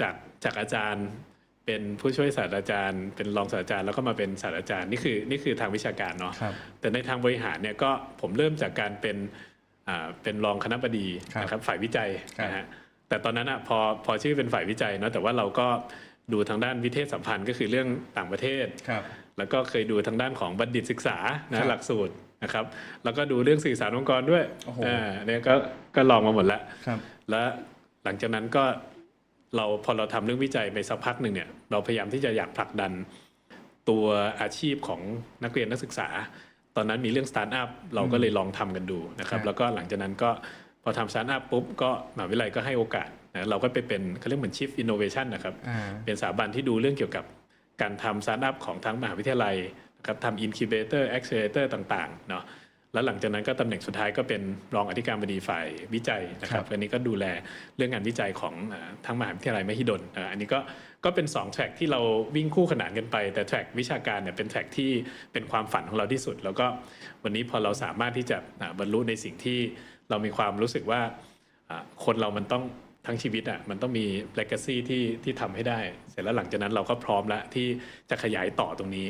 จากจากอาจารย์เป็นผู้ช่วยศาสตราจารย์ เป็นรองศาสตราจารย์แล้วก็มาเป็นศาสตราจารย์นี่คือนี่คือทางวิชาการเนาะครับแต่ในทางบริหารเนี่ยก็ผมเริ่มจากการเป็นอ่าเป็นรองคณะบดีครับนะครับฝ่ายวิจัยครับนะฮะแต่ตอนนั้นอะพอพอชื่อเป็นฝ่ายวิจัยเนาะแต่ว่าเราก็ดูทางด้านวิเทศสัมพันธ์ก็คือเรื่องต่างประเทศครับแล้วก็เคยดูทางด้านของบัณฑิตศึกษาครันะบหลักสูตรนะครับแล้วก็ดูเรื่องสื่อสารองค์กรด้วยโอ้โหอ่าเนี่ยก็ก็ลองมาหมดแล้วครับแล้วหลังจากนั้นก็ เราพอเราทำเรื่องวิจัยไปสักพักหนึ่งเนี่ยเราพยายามที่จะอยากผลักดันตัวอาชีพของนักเรียนนักศึกษา ตอนนั้นมีเรื่องสตาร์ทอัพเราก็เลยลองทำกันดูนะครับครับ แล้วก็หลังจากนั้นก็พอทำสตาร์ทอัพปุ๊บก็มหาวิทยาลัยก็ให้โอกาสนะเราก็ไปเป็นเขาเรียกเหมือน Chief Innovation นะครับอ่าเป็นสถาบันที่ดูเรื่องเกี่ยวกับการทำสตาร์ทอัพของทั้งมหาวิทยาลัยนะครับทำอินคิวเบเตอร์แอคเซเลเตอร์ต่างๆเนาะ แล้วหลังจากนั้นก็ตำแหน่งสุดท้ายก็เป็นรองอธิการบดีฝ่ายวิจัยนะคครัรับบอันนี้ก็ดูแลเรื่องงานวิจัยของเอ่อทั้งมหาวิทยาลัยมหิดลอ่าอันนี้ก็ก็เป็น2แทร็กที่เราวิ่งคู่ขนานกันไป แต่แทร็กวิชาการเนี่ยเป็นแทร็กที่เป็นความฝันของเราที่สุด แล้วก็วันนี้พอเราสามารถที่จะอ่าบรรลุในสิ่งที่เรามีความรู้สึกว่าอะคนเรามันต้องทั้งชีวิตอะมันต้องมี legacy ที่ที่ทำให้ได้ เสร็จแล้วหลังจากนั้นเราก็พร้อมแล้วที่จะขยายต่อตรงนี้